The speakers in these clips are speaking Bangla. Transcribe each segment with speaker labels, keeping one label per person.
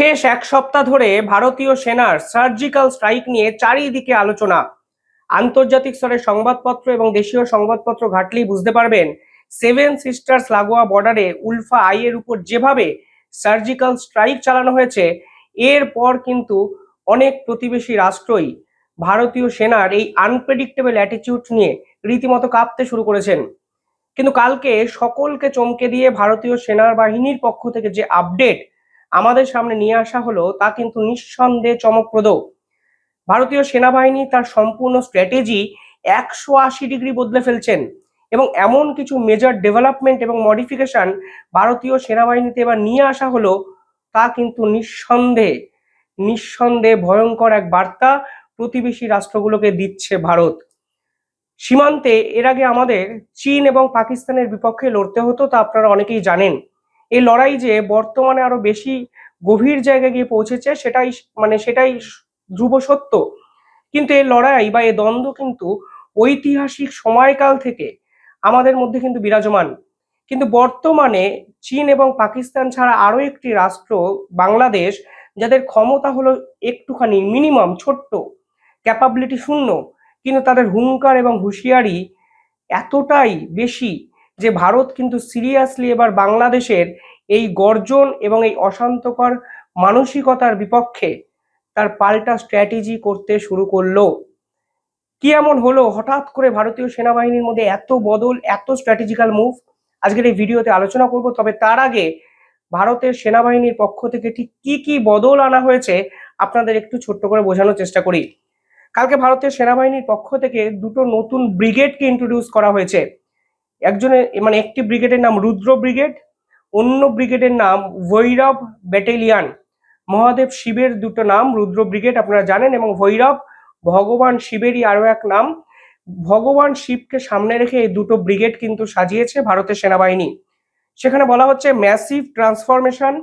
Speaker 1: শেষ এক সপ্তাহ ধরে ভারতীয় সেনার সার্জিক্যাল স্ট্রাইক নিয়ে চারিদিকে আলোচনা। আন্তর্জাতিক স্তরে সংবাদপত্র এবং দেশীয় সংবাদপত্র ঘাটলেই বুঝতে পারবেন, সেভেন সিস্টার্স লাগোয়া বর্ডারে উলফা আই এর উপর যেভাবে সার্জিক্যাল স্ট্রাইক চালানো হয়েছে এরপর কিন্তু অনেক প্রতিবেশী রাষ্ট্রই ভারতীয় সেনার এই আনপ্রেডিক্টেবল অ্যাটিটিউড নিয়ে রীতিমতো কাঁপতে শুরু করেছেন। কিন্তু কালকে সকলকে চমকে দিয়ে ভারতীয় সেনার বাহিনীর পক্ষ থেকে যে আপডেট আমাদের সামনে নিয়ে আসা হলো, তা কিন্তু নিঃসন্দেহে চমকপ্রদ। ভারতীয় সেনাবাহিনী তার সম্পূর্ণ স্ট্র্যাটেজি একশো আশি ডিগ্রি বদলে ফেলছেন এবং এমন কিছু মেজর ডেভেলপমেন্ট এবং মডিফিকেশন ভারতীয় সেনাবাহিনীতে এবার নিয়ে আসা হলো, তা কিন্তু নিঃসন্দেহে নিঃসন্দেহে ভয়ঙ্কর এক বার্তা প্রতিবেশী রাষ্ট্রগুলোকে দিচ্ছে ভারত। সীমান্তে এর আগে আমাদের চীন এবং পাকিস্তানের বিপক্ষে লড়তে হতো, তা আপনারা অনেকেই জানেন। এই লড়াই যে বর্তমানে আরও বেশি গভীর জায়গায় গিয়ে পৌঁছেছে, সেটাই মানে সেটাই ধ্রুব সত্য। কিন্তু এই লড়াই বা এই দ্বন্দ্ব কিন্তু ঐতিহাসিক সময়কাল থেকে আমাদের মধ্যে কিন্তু বিরাজমান। কিন্তু বর্তমানে চীন এবং পাকিস্তান ছাড়া আরও একটি রাষ্ট্র, বাংলাদেশ, যাদের ক্ষমতা হলো একটুখানি মিনিমাম ছোট্ট ক্যাপাবিলিটি শূন্য, কিন্তু তাদের হুঙ্কার এবং হুঁশিয়ারি এতটাই বেশি যে ভারত কিন্তু সিরিয়াসলি এবার বাংলাদেশের এই গর্জন এবং এই অশান্তকর মানসিকতার বিপক্ষে তার পাল্টা স্ট্র্যাটেজি করতে শুরু করল। কি এমন হলো? হঠাৎ করে ভারতীয় সেনাবাহিনীর মধ্যে এত বদল, এত স্ট্র্যাটেজিক্যাল মুভ আজকের এই ভিডিওতে আলোচনা করব, তবে তার আগে ভারতের সেনাবাহিনীর পক্ষ থেকে ঠিক কি কি বদল আনা হয়েছে আপনাদের একটু ছোট্ট করে বোঝানোর চেষ্টা করি। কালকে ভারতের সেনাবাহিনীর পক্ষ থেকে দুটো নতুন ব্রিগেডকে ইন্ট্রোডিউস করা হয়েছে। একজনের মানে একটি ব্রিগেডের নাম রুদ্র ব্রিগেড, অন্য ব্রিগেডের নাম ভৈরব ব্যাটেলিয়ান। মহাদেব শিবের দুটো নাম রুদ্র ব্রিগেড, আপনারা জানেন, এবং ভৈরব, ভগবান শিবেরই আরও এক নাম। ভগবান শিবকে সামনে রেখে এই দুটো ব্রিগেড কিন্তু সাজিয়েছে ভারতের সেনাবাহিনী। সেখানে বলা হচ্ছে massive transformation,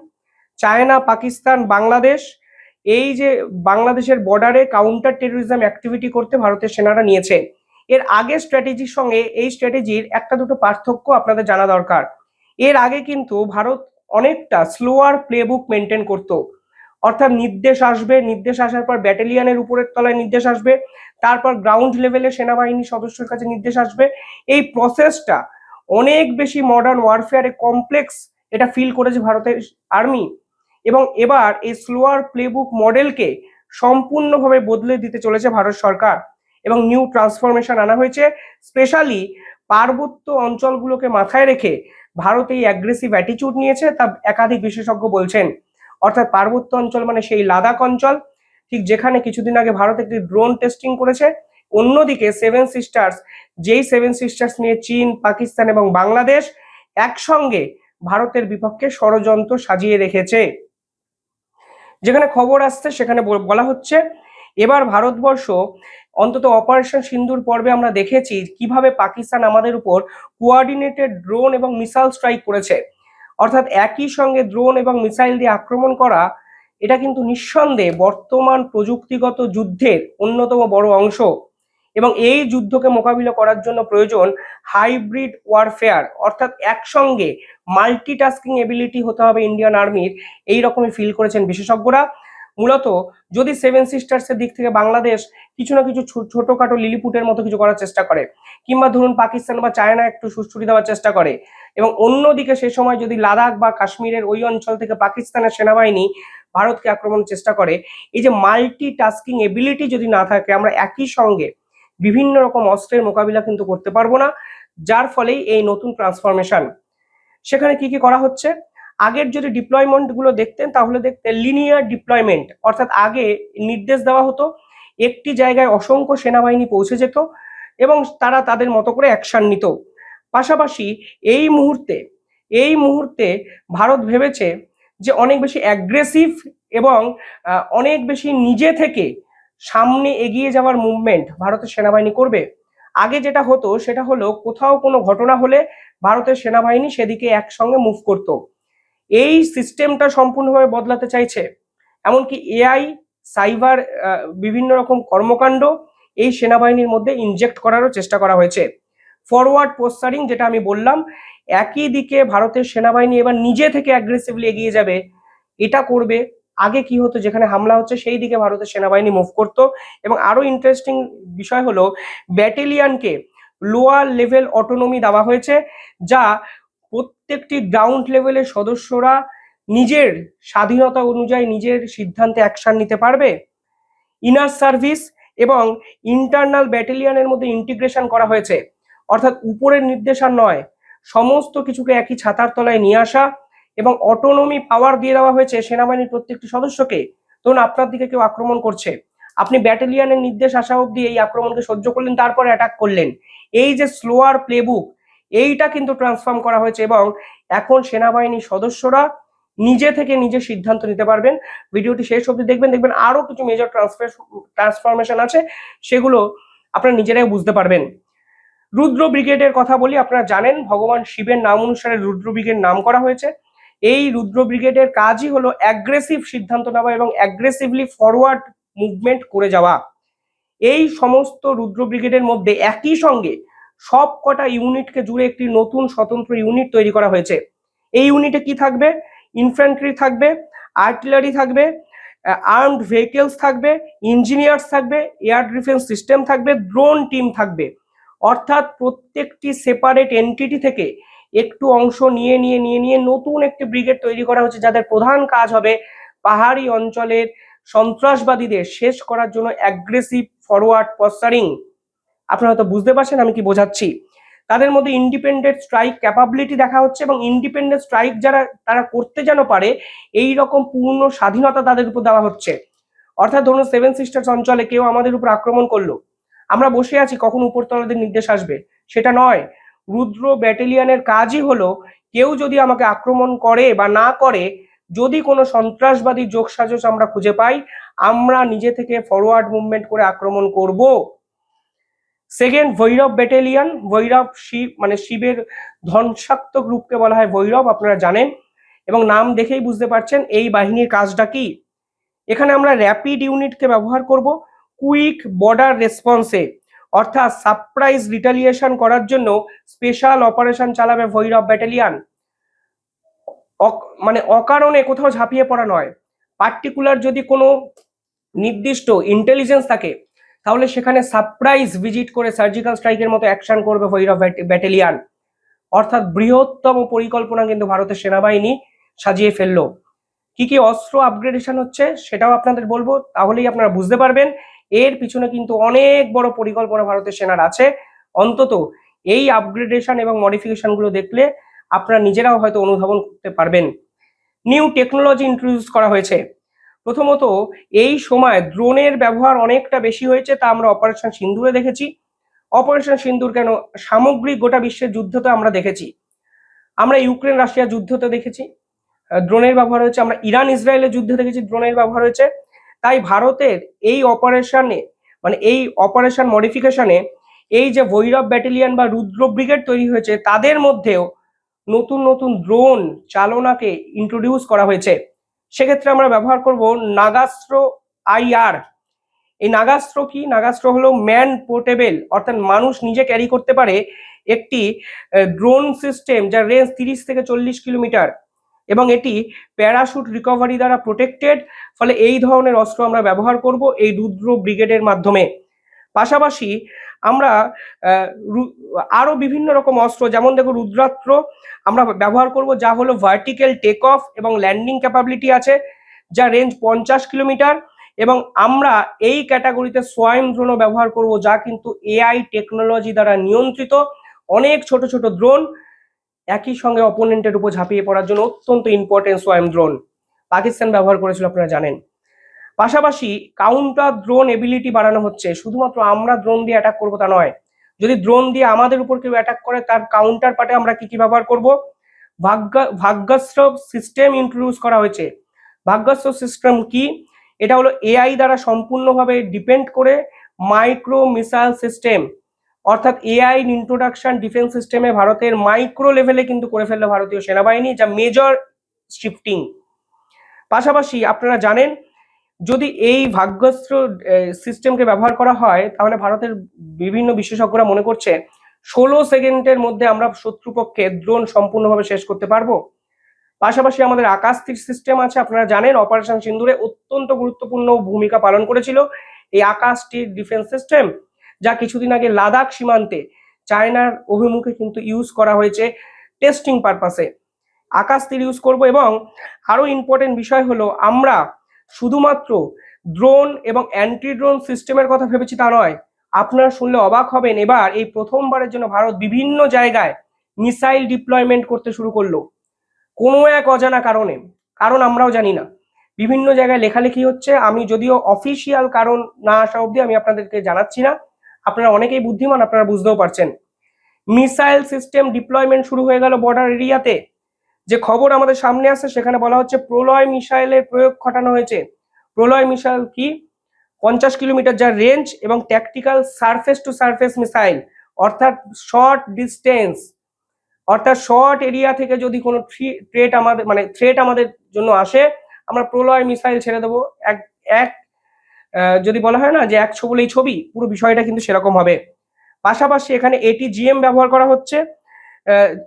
Speaker 1: China, Pakistan, Bangladesh, এই যে বাংলাদেশের বর্ডারে কাউন্টার টেরোরিজম অ্যাক্টিভিটি করতে ভারতের সেনারা নিয়েছে। এর আগে স্ট্র্যাটেজির সঙ্গে এই স্ট্র্যাটেজির একটা দুটো পার্থক্য আপনাদের জানা দরকার। এর আগে কিন্তু ভারত অনেকটা স্লোয়ার প্লেবুক মেনটেন করত। অর্থাৎ নির্দেশ আসবে, নির্দেশ আসার পর ব্যাটালিয়ানের উপরের তলায় নির্দেশ আসবে, তারপর গ্রাউন্ড লেভেলে সেনাবাহিনী সদস্যের কাছে নির্দেশ আসবে। এই প্রসেসটা অনেক বেশি মডার্ন ওয়ারফেয়ারে কমপ্লেক্স এটা ফিল করেছে ভারতের আর্মি এবং এবার এই স্লোয়ার প্লেবুক মডেলকে সম্পূর্ণভাবে বদলে দিতে চলেছে ভারত সরকার। এবং নিউ ট্রান্সফরমেশন আনা হয়েছে। স্পেশালি পার্বত্য অঞ্চলগুলোকে মাথায় রেখে ভারত এই অ্যাগ্রেসিভ অ্যাটিচিউড নিয়েছে, তা একাধিক বিশেষজ্ঞ বলছেন। অর্থাৎ পার্বত্য অঞ্চল মানে সেই লাদাখ অঞ্চল। ঠিক যেখানে কিছুদিন আগে ভারত একটি ড্রোন টেস্টিং করেছে। অন্যদিকে সেভেন সিস্টার্স যেই সেভেন সিস্টার্স নিয়ে চীন, পাকিস্তান এবং বাংলাদেশ একসঙ্গে ভারতের বিপক্ষে ষড়যন্ত্র সাজিয়ে রেখেছে। যেখানে খবর আসছে, সেখানে বলা হচ্ছে এবার ভারতবর্ষ অন্তত অপারেশন সিন্দুর পর্বে আমরা দেখেছি কীভাবে পাকিস্তান আমাদের উপর কোয়ার্ডিনেটেড ড্রোন এবং মিসাইল স্ট্রাইক করেছে। অর্থাৎ একই সঙ্গে ড্রোন এবং মিসাইল দিয়ে আক্রমণ করা, এটা কিন্তু নিঃসন্দেহে বর্তমান প্রযুক্তিগত যুদ্ধের অন্যতম বড় অংশ। এবং এই যুদ্ধকে মোকাবিলা করার জন্য প্রয়োজন হাইব্রিড ওয়ারফেয়ার অর্থাৎ একসঙ্গে মাল্টিটাস্কিং এবিলিটি হতে হবে ইন্ডিয়ান আর্মির এই রকমই ফিল করেছেন বিশেষজ্ঞরা। মূলত যদি সেভেন সিস্টার্সের দিক থেকে বাংলাদেশ কিছু না কিছু ছোটখাটো লিলিপুটের মতো কিছু করার চেষ্টা করে, কিংবা ধরুন পাকিস্তান বা চায়না একটু সুস্থুরি দেওয়ার চেষ্টা করে, এবং অন্যদিকে সে সময় যদি লাদাখ বা কাশ্মীরের ওই অঞ্চল থেকে পাকিস্তানের সেনাবাহিনী ভারতকে আক্রমণের চেষ্টা করে, এই যে মাল্টি টাস্কিং এবিলিটি যদি না থাকে, আমরা একই সঙ্গে বিভিন্ন রকম অস্ত্রের মোকাবিলা কিন্তু করতে পারব না, যার ফলেই এই নতুন ট্রান্সফরমেশন সেখানে কি কি করা হচ্ছে? আগের যদি ডিপ্লয়মেন্টগুলো দেখতেন, তাহলে দেখতেন লিনিয়ার ডিপ্লয়মেন্ট অর্থাৎ আগে নির্দেশ দেওয়া হতো, একটি জায়গায় অসংখ্য সেনাবাহিনী পৌঁছে যেত এবং তারা তাদের মতো করে অ্যাকশন নিত। পাশাপাশি এই মুহূর্তে এই মুহূর্তে ভারত ভেবেছে যে অনেক বেশি অ্যাগ্রেসিভ এবং অনেক বেশি নিজে থেকে সামনে এগিয়ে যাওয়ার মুভমেন্ট ভারতের সেনাবাহিনী করবে। আগে যেটা হতো, সেটা হলো কোথাও কোনো ঘটনা হলে ভারতের সেনাবাহিনী সেদিকে একসঙ্গে মুভ করতো। এই সিস্টেমটা সম্পূর্ণভাবে বদলাতে চাইছে। এমনকি এআই সাইবার বিভিন্ন রকম কর্মকাণ্ড এই সেনাবাহিনীর মধ্যে ইনজেক্ট করারও চেষ্টা করা হয়েছে। ফরওয়ার্ড পোস্টারিং যেটা আমি বললাম, একই দিকে ভারতের সেনাবাহিনী এবার নিজে থেকে অ্যাগ্রেসিভলি এগিয়ে যাবে। এটা করবে। আগে কি হতো? যেখানে হামলা হচ্ছে, সেই দিকে ভারতের সেনাবাহিনী মুভ করতো। এবং আরও ইন্টারেস্টিং বিষয় হলো ব্যাটেলিয়ানকে লোয়ার লেভেল অটোনমি দেওয়া হয়েছে, যা প্রত্যেকটি গ্রাউন্ড লেভেলের সদস্যরা নিজের স্বাধীনতা অনুযায়ী নিজের সিদ্ধান্তে অ্যাকশন নিতে পারবে। ইনার সার্ভিস এবং ইন্টারনাল ব্যাটালিয়ানের মধ্যে ইন্টিগ্রেশন করা হয়েছে। অর্থাৎ উপরের নির্দেশন নয়, সমস্ত কিছুকে একই ছাতার তলায় নিয়ে আসা এবং অটোনমি পাওয়ার দিয়ে দেওয়া হয়েছে সেনাবাহিনীর প্রত্যেকটি সদস্যকে। ধরুন আপনার দিকে কেউ আক্রমণ করছে, আপনি ব্যাটালিয়ানের নির্দেশ আসা অবধি এই আক্রমণকে সহ্য করলেন, তারপরে অ্যাটাক করলেন। এই যে স্লোয়ার প্লেবুক এইটা কিন্তু ট্রান্সফর্ম করা হয়েছে এবং এখন সেনাবাহিনীর সদস্যরা নিজে থেকে নিজে সিদ্ধান্ত নিতে পারবেন। ভিডিওটি শেষ অবধি দেখবেন দেখবেন আরও কিছু মেজর ট্রান্সফার ট্রান্সফরমেশন আছে, সেগুলো আপনারা নিজেরাই বুঝতে পারবেন। রুদ্র ব্রিগেডের কথা বলি, আপনারা জানেন ভগবান শিবের নাম অনুসারে রুদ্র ব্রিগেড নাম করা হয়েছে। এই রুদ্র ব্রিগেডের কাজই হলো অ্যাগ্রেসিভ সিদ্ধান্ত নেওয়া এবং অ্যাগ্রেসিভলি ফরওয়ার্ড মুভমেন্ট করে যাওয়া। এই সমস্ত রুদ্র ব্রিগেডের মধ্যে একই সঙ্গে সব কটা ইউনিটকে জুড়ে একটি নতুন স্বতন্ত্র ইউনিট তৈরি করা হয়েছে। এই ইউনিটে কি থাকবে? ইনফ্যান্ট্রি থাকবে, আর্টিলারি থাকবে, আর্মড ভেহিকেলস থাকবে, ইঞ্জিনিয়ার্স থাকবে, এয়ার ডিফেন্স সিস্টেম থাকবে, ড্রোন টিম থাকবে। অর্থাৎ প্রত্যেকটি সেপারেট এন্টিটি থেকে একটু অংশ নিয়ে নিয়ে নিয়ে নিয়ে নতুন একটি ব্রিগেড তৈরি করা হচ্ছে, যাদের প্রধান কাজ হবে পাহাড়ি অঞ্চলের সন্ত্রাসবাদীদের শেষ করার জন্য অ্যাগ্রেসিভ ফরওয়ার্ড পস্টারিং আপনারা হয়তো বুঝতে পারছেন আমি কি বোঝাচ্ছি। তাদের মধ্যে ইন্ডিপেন্ডেন্ট স্ট্রাইক ক্যাপাবিলিটি দেখা হচ্ছে এবং ইন্ডিপেন্ডেন্ট স্ট্রাইক যারা, তারা করতে যেন পারে, এই রকম পূর্ণ স্বাধীনতা তাদের উপর দেওয়া হচ্ছে। অর্থাৎ ধরুন সেভেন সিস্টার্স অঞ্চলে কেউ আমাদের উপর আক্রমণ করল। আমরা বসে আছি, কখন উপরতলাদের নির্দেশ আসবে? সেটা নয়। রুদ্র ব্যাটেলিয়ানের কাজই হলো, কেউ যদি আমাকে আক্রমণ করে বা না করে, যদি কোনো সন্ত্রাসবাদী যোগসাজশ আমরা খুঁজে পাই, আমরা নিজে থেকে ফরওয়ার্ড মুভমেন্ট করে আক্রমণ করব। সেকেন্ড ভৈরব ব্যাটালিয়ান ভৈরব শিব মানে শিবের ধ্বংসাত্মক রূপকে বলা হয় ভৈরব আপনারা জানেন। এবং নাম দেখেই বুঝতে পারছেন, এই বাহিনীর কাজটা কি? এখানে আমরা র্যাপিড ইউনিটকে ব্যবহার করব কুইক বর্ডার রেসপন্সে অর্থাৎ সারপ্রাইজ রিটালিয়েশন করার জন্য স্পেশাল অপারেশন চালাবে ভৈরব ব্যাটালিয়ান মানে অকারণে কোথাও ঝাঁপিয়ে পড়া নয়। পার্টিকুলার যদি কোনো নির্দিষ্ট ইন্টেলিজেন্স থাকে তাহলে সেখানে সারপ্রাইজ ভিজিট করে সার্জিক্যাল স্ট্রাইকের মতো অ্যাকশন করবে ভৈরব ব্যাটালিয়ান অর্থাৎ বৃহত্তম পরিকল্পনা কিন্তু ভারতের সেনাবাহিনী সাজিয়ে ফেলল। কি কি অস্ত্র আপগ্রেডেশন হচ্ছে সেটাও আপনাদের বলব, তাহলেই আপনারা বুঝতে পারবেন। এর পিছনে কিন্তু অনেক বড় পরিকল্পনা ভারতের সেনার আছে। অন্তত এই আপগ্রেডেশন এবং মডিফিকেশনগুলো দেখলে আপনারা নিজেরাও হয়তো অনুধাবন করতে পারবেন। নিউ টেকনোলজি ইন্ট্রোডিউস করা হয়েছে। প্রথমত, এই সময় ড্রোনের ব্যবহার অনেকটা বেশি হয়েছে, তা আমরা অপারেশন সিন্দুরে দেখেছি। অপারেশন সিন্দুর কেন? সামগ্রিক গোটা বিশ্বের যুদ্ধতে আমরা দেখেছি। আমরা ইউক্রেন রাশিয়া যুদ্ধতে দেখেছি। ড্রোনের ব্যবহার হয়েছে। আমরা ইরান ইসরায়েলের যুদ্ধে দেখেছি ড্রোনের ব্যবহার হয়েছে। তাই ভারতের এই অপারেশনে মানে এই অপারেশন মডিফিকেশনে এই যে ভৈরব ব্যাটালিয়ান বা রুদ্র ব্রিগেড তৈরি হয়েছে, তাদের মধ্যেও নতুন নতুন ড্রোন চালনাকে ইন্ট্রোডিউস করা হয়েছে। সেক্ষেত্রে আমরা ব্যবহার করব নাগাস্ত্র আইআর এই নাগাস্ত্র কি? নাগাস্ত্র হলো ম্যান পোর্টেবল, অর্থাৎ মানুষ নিজে ক্যারি করতে পারে একটি ড্রোন সিস্টেম যার রেঞ্জ তিরিশ থেকে চল্লিশ কিলোমিটার, এবং এটি প্যারাশুট রিকভারি দ্বারা প্রোটেক্টেড, ফলে এই ধরনের অস্ত্র আমরা ব্যবহার করব এই রুদ্র ব্রিগেডের মাধ্যমে। পাশাপাশি আমরা আরও বিভিন্ন রকম অস্ত্র, যেমন দেখো রুদ্রাস্ত্র, আমরা ব্যবহার করব, যা হলো ভার্টিক্যাল টেক অফ এবং ল্যান্ডিং ক্যাপাবিলিটি আছে, যা রেঞ্জ পঞ্চাশ কিলোমিটার, এবং আমরা এই ক্যাটাগরিতে সোয়াইম ড্রোনও ব্যবহার করব, যা কিন্তু এআই টেকনোলজি দ্বারা নিয়ন্ত্রিত, অনেক ছোট ছোট ড্রোন একই সঙ্গে অপোনেন্টের উপর ঝাঁপিয়ে পড়ার জন্য অত্যন্ত ইম্পর্টেন্ট সোয়াইম ড্রোন পাকিস্তান ব্যবহার করেছিল, আপনারা জানেন। পাশাপাশি কাউন্টার ড্রোন এবিলিটি বাড়ানো হচ্ছে। শুধুমাত্র আমরা ড্রোন দিয়ে অ্যাটাক করব তা নয়। যদি ড্রোন দিয়ে আমাদের উপর কেউ অ্যাটাক করে, তার কাউন্টার পার্টে আমরা কি কি ব্যবহার করব? ভাগ্য ভাগ্যাস্ত্র সিস্টেম ইন্ট্রোডিউস করা হয়েছে। ভাগ্যাস্ত্র সিস্টেম কি? এটা হলো এআই দ্বারা সম্পূর্ণভাবে ডিপেন্ড করে মাইক্রো মিসাইল সিস্টেম অর্থাৎ এআই ইন্ট্রোডাকশন ডিফেন্স সিস্টেমে ভারতের মাইক্রো লেভেলে কিন্তু করে ফেলল ভারতীয় সেনাবাহিনী, যা মেজর শিফটিং পাশাপাশি আপনারা জানেন যদি এই ভাগ্যস্ত্র সিস্টেমকে ব্যবহার করা হয়, তাহলে ভারতের বিভিন্ন বিশেষজ্ঞরা মনে করছে ষোলো সেকেন্ডের মধ্যে আমরা শত্রুপক্ষে ড্রোন সম্পূর্ণভাবে শেষ করতে পারব। পাশাপাশি আমাদের আকাশ তীর সিস্টেম আছে, আপনারা জানেন অপারেশন সিন্দুরে অত্যন্ত গুরুত্বপূর্ণ ভূমিকা পালন করেছিল এই আকাশ তীর ডিফেন্স সিস্টেম যা কিছুদিন আগে লাদাখ সীমান্তে চায়নার অভিমুখে কিন্তু ইউজ করা হয়েছে টেস্টিং পারপাসে আকাশ তীর ইউজ করব এবং আরও ইম্পর্টেন্ট বিষয় হলো, আমরা শুধুমাত্র ড্রোন এবং অ্যান্টি ড্রোন সিস্টেমের কথা ভেবেছি তা নয়। আপনারা শুনলে অবাক হবেন, এবার এই প্রথমবারের জন্য ভারত বিভিন্ন জায়গায় মিসাইল ডিপ্লয়মেন্ট করতে শুরু করল। কোনো এক অজানা কারণে, কারণ আমরাও জানি না। বিভিন্ন জায়গায় লেখালেখি হচ্ছে, আমি যদিও অফিসিয়াল কারণ না আসা অবধি আমি আপনাদেরকে জানাচ্ছি না। আপনারা অনেকেই বুদ্ধিমান, আপনারা বুঝতেও পারছেন। মিসাইল সিস্টেম ডিপ্লয়মেন্ট শুরু হয়ে গেল বর্ডার এরিয়াতে যে খবর আমাদের সামনে আসছে সেখানে বলা হচ্ছে প্রলয় মিসাইলের প্রয়োগ ঘটানো হয়েছে। প্রলয় মিসাইল কি? পঞ্চাশ কিলোমিটার যার রেঞ্জ এবং tactical surface to surface missile অর্থাৎ শর্ট ডিস্টেন্স অর্থাৎ শর্ট এরিয়া থেকে যদি কোনো থ্রেট আমাদের মানে থ্রেট আমাদের জন্য আসে, আমরা প্রলয় মিসাইল ছেড়ে দেবো। এক এক যদি বলা হয় না যে এক ছবলেই ছবি, পুরো বিষয়টা কিন্তু সেরকম হবে। পাশাপাশি এখানে এটি জিএম ব্যবহার করা হচ্ছে।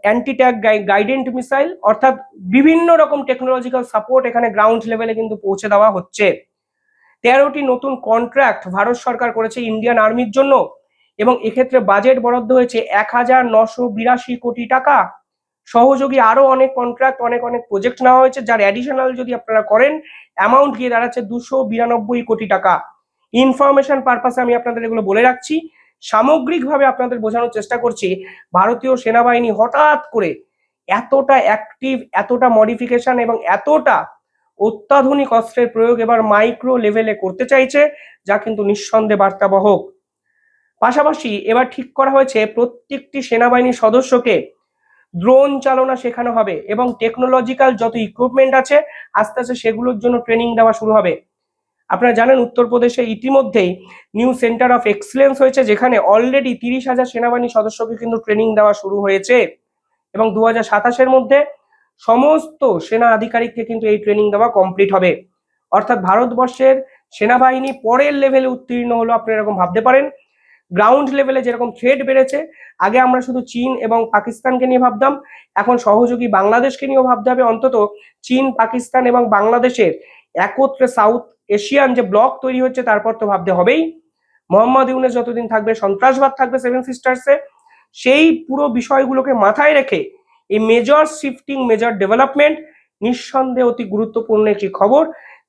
Speaker 1: অ্যান্টি ট্যাগ গাইডেন্ট মিসাইল অর্থাৎ বিভিন্ন রকম টেকনোলজিক্যাল সাপোর্ট এখানে গ্রাউন্ড লেভেলে কিন্তু পৌঁছে দেওয়া হচ্ছে। তেরোটি নতুন কন্ট্রাক্ট ভারত সরকার করেছে ইন্ডিয়ান আর্মির জন্য, এবং এক্ষেত্রে বাজেট বরাদ্দ হয়েছে এক হাজার নশো বিরাশি কোটি টাকা। সহযোগী আরও অনেক কন্ট্রাক্ট অনেক অনেক প্রজেক্ট নেওয়া হয়েছে, যার অ্যাডিশনাল যদি আপনারা করেন অ্যামাউন্ট গিয়ে দাঁড়াচ্ছে দুশো বিরানব্বই কোটি টাকা। ইনফরমেশন পারপাসে আমি আপনাদের এগুলো বলে রাখছি। সামগ্রিকভাবে আপনাদের বোঝানোর চেষ্টা করছি, ভারতীয় সেনাবাহিনী হঠাৎ করে এতটা অ্যাক্টিভ এতটা মডিফিকেশন এবং এতটা অত্যাধুনিক অস্ত্রের প্রয়োগ এবার মাইক্রো লেভেলে করতে চাইছে, যা কিন্তু নিঃসন্দেহে বার্তাবহক। পাশাপাশি এবার ঠিক করা হয়েছে, প্রত্যেকটি সেনাবাহিনীর সদস্যকে ড্রোন চালনা শেখানো হবে এবং টেকনোলজিক্যাল যত ইকুইপমেন্ট আছে, আস্তে আস্তে সেগুলোর জন্য ট্রেনিং দেওয়া শুরু হবে। আপনারা জানেন উত্তরপ্রদেশে ইতিমধ্যেই নিউ সেন্টার অফ এক্সেলেন্স হয়েছে, যেখানে অলরেডি তিরিশ হাজার সেনাবাহিনী সদস্যকে কিন্তু ট্রেনিং দেওয়া শুরু হয়েছে। এবং দু হাজার সাতাশের মধ্যে সমস্ত সেনা আধিকারিককে কিন্তু এই ট্রেনিং দেওয়া কমপ্লিট হবে। অর্থাৎ ভারতবর্ষের সেনাবাহিনী পরের লেভেলে উত্তীর্ণ হলো আপনি এরকম ভাবতে পারেন। গ্রাউন্ড লেভেলে যেরকম থ্রেড বেড়েছে, আগে আমরা শুধু চীন এবং পাকিস্তানকে নিয়ে ভাবতাম, এখন সহযোগী বাংলাদেশকে নিয়েও ভাবতে হবে। অন্তত চীন, পাকিস্তান এবং বাংলাদেশের একত্রে সাউথ এশিয়ান যে ব্লক তৈরি হচ্ছে, তারপর তো ভাবতে হবেই। মোহাম্মদ ইউনেস যতদিন থাকবে, সন্ত্রাসবাদ থাকবে সেভেন সিস্টার্সে সেই পুরো বিষয়গুলোকে মাথায় রেখে এই মেজর শিফটিং মেজর ডেভেলপমেন্ট নিঃসন্দেহে অতি গুরুত্বপূর্ণ একটি খবর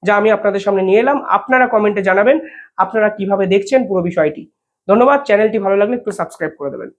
Speaker 1: যা আমি আপনাদের সামনে নিয়ে এলাম। আপনারা কমেন্টে জানাবেন, আপনারা কীভাবে দেখছেন পুরো বিষয়টি। ধন্যবাদ চ্যানেলটি ভালো লাগলে একটু সাবস্ক্রাইব করে দেবেন।